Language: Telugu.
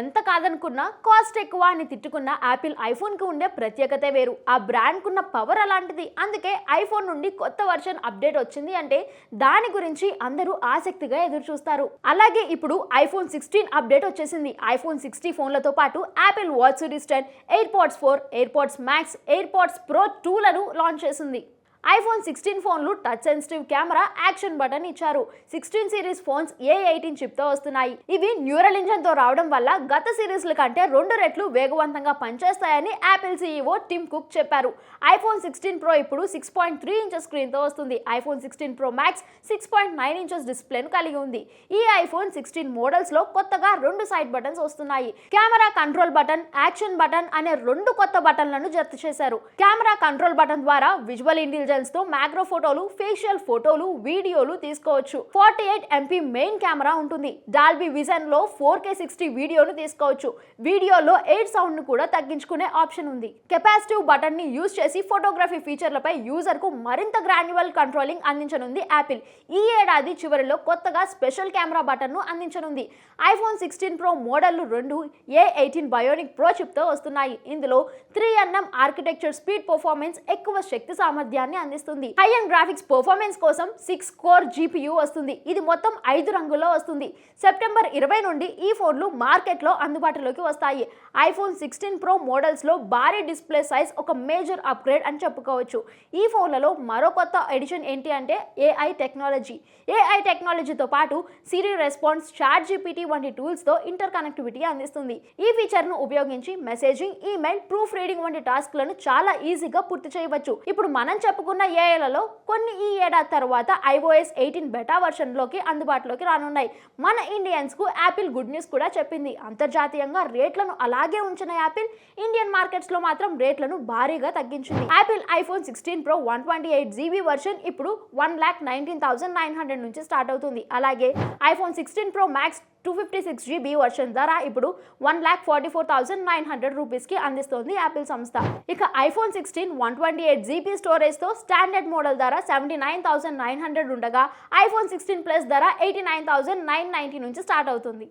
ఎంత కాదనుకున్న కాస్ట్ ఎక్కువ అని తిట్టుకున్న యాపిల్ ఐఫోన్కి ఉండే ప్రత్యేకత వేరు. ఆ బ్రాండ్కున్న పవర్ అలాంటిది. అందుకే ఐఫోన్ నుండి కొత్త వర్షన్ అప్డేట్ వచ్చింది అంటే దాని గురించి అందరూ ఆసక్తిగా ఎదురు చూస్తారు అలాగే ఇప్పుడు ఐఫోన్ సిక్స్టీన్ అప్డేట్ వచ్చేసింది. ఐఫోన్ సిక్స్టీ ఫోన్లతో పాటు Apple watch series ten AirPods four AirPods max AirPods pro టూలను launch చేసింది. ఐఫోన్ సిక్స్టీన్ ఫోన్లు touch sensitive camera action button ఇచ్చారు. Sixteen series phones A eighteen చిప్తో వస్తున్నాయి. ఇవి న్యూరల్ ఇంజన్తో రావడం వల్ల గత సిరీస్ల కంటే రెండు రెట్లు వేగవంతంగా పనిచేస్తాయని యాపిల్ సీఈఓ టిమ్ కుక్ చెప్పారు. ఐఫోన్ సిక్స్టీన్ ప్రో ఇప్పుడు సిక్స్ పాయింట్ త్రీ ఇంచెస్ స్క్రీన్తో వస్తుంది. IPhone sixteen pro max six point nine inches డిస్ప్లేను కలిగి ఉంది. ఈ ఐఫోన్ సిక్స్టీన్ మోడల్స్లో కొత్తగా రెండు సైడ్ బటన్స్ వస్తున్నాయి. Camera control button action button అనే రెండు కొత్త బటన్లను జత చేశారు. కెమెరా కంట్రోల్ బటన్ ద్వారా విజువల్ ఇంటెలిజెన్స్ తో మ్యాక్రో ఫోటోలు ఫేషియల్ ఫోటోలు వీడియోలు తీసుకోవచ్చు. Forty eight MP main camera ఉంటుంది. డాల్బీ విజన్లో ఫోర్ కే సిక్స్టీ వీడియోను తీసుకోవచ్చు. వీడియోలో ఎయిట్ సౌండ్ను కూడా తగ్గించుకునే ఆప్షన్ ఉంది. కెపాసిటివ్ బటన్ని యూజ్ చేసి ఫోటోగ్రఫీ ఫీచర్లపై యూజర్కు మరింత గ్రాన్యువల్ కంట్రోలింగ్ అందించనుంది యాపిల్ ఈ ఏడాది చివరిలో కొత్తగా స్పెషల్ కెమెరా బటన్ను అందించనుంది. ఐఫోన్ సిక్స్టీన్ ప్రో మోడళ్ళు రెండు ఏ ఎయిటీన్ బయోనిక్ ప్రో చిప్తో వస్తున్నాయి. ఇందులో three nm architecture speed performance ఎక్కువ శక్తి సామర్థ్యాన్ని అందిస్తుంది. హై అండ్ గ్రాఫిక్స్ పర్ఫార్మెన్స్ కోసం సిక్స్ కోర్ జీపీయూ వస్తుంది. ఇది మొత్తం ఐదు రంగుల్లో వస్తుంది. సెప్టెంబర్ ఇరవై నుండి ఈ ఫోన్లు మార్కెట్లో అందుబాటులోకి వస్తాయి. ఐఫోన్ సిక్స్టీన్ ప్రో మోడల్స్లో భారీ డిస్ప్లే సైజ్ ఒక మేజర్ అప్గ్రేడ్ అని చెప్పుకోవచ్చు. ఈ ఫోన్లలో మరో కొత్త ఎడిషన్ ఏంటి అంటే ఏఐ టెక్నాలజీ ఏఐ టెక్నాలజీతో పాటు సిరి రెస్పాన్స్ చాట్ జీపీటీ వంటి టూల్స్తో ఇంటర్ కనెక్టివిటీ అందిస్తుంది. ఈ ఫీచర్ను ఉపయోగించి మెసేజింగ్ ఈమెయిల్ ప్రూఫ్ రీడింగ్ వంటి టాస్క్లను చాలా ఈజీగా పూర్తి చేయవచ్చు. ఇప్పుడు మనం చెప్పుకున్న ఏఐలలో కొన్ని ఈ ఏడాది తర్వాత ఐఓఎస్ ఎయిటీన్ బెటా వర్షన్లోకి అందుబాటులోకి రానున్నాయి. మన ఇండియన్స్కు యాపిల్ గుడ్ న్యూస్ కూడా చెప్పింది. అంతర్జాతీయంగా రేట్లను అలాగే ఉంచిన యాపిల్ ఇండియన్ మార్కెట్స్లో మాత్రం రేట్లను భారీగా తగ్గించింది. Apple iPhone sixteen pro one twenty eight GB version ఇప్పుడు one lakh nineteen thousand nine hundred నుంచి స్టార్ట్ అవుతుంది. అలాగే iPhone sixteen pro max two fifty six GB version ధర ఇప్పుడు one lakh forty four thousand nine hundred రూపీస్కి అందిస్తోంది యాపిల్ సంస్థ. ఇక iPhone sixteen one twenty eight GB స్టోరేజ్తో standard model ధర seventy nine thousand nine hundred ఉండగా ఐఫోన్ సిక్స్టీన్ ప్లస్ ధర eighty nine thousand nine ninety నుంచి స్టార్ట్ అవుతుంది.